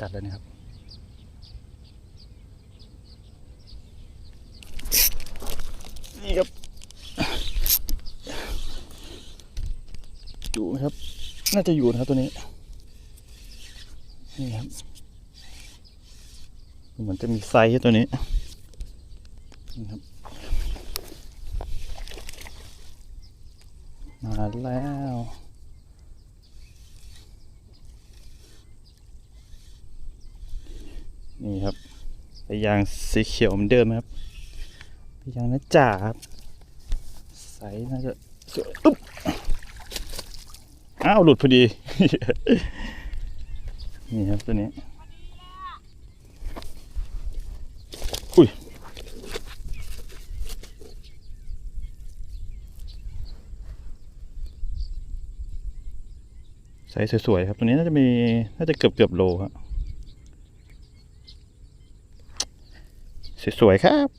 กัดแล้วนะครับ นี่ครับอยู่ครับ น่าจะอยู่นะครับตัวนี้ นี่ครับเหมือนจะมีไซส์ตัวนี้นี่ครับมาแล้ว นี่ครับไปยางสีเขียวเหมือนเดิมครับไปยางนะจ่าครับใสน่าจะสวยอุ๊บอ้าวหลุดพอดี นี่ครับตัวนี้อุ้ยใสสวยๆครับตัวนี้น่าจะมีน่าจะเกือบเกือบโลครับ สวยๆครับ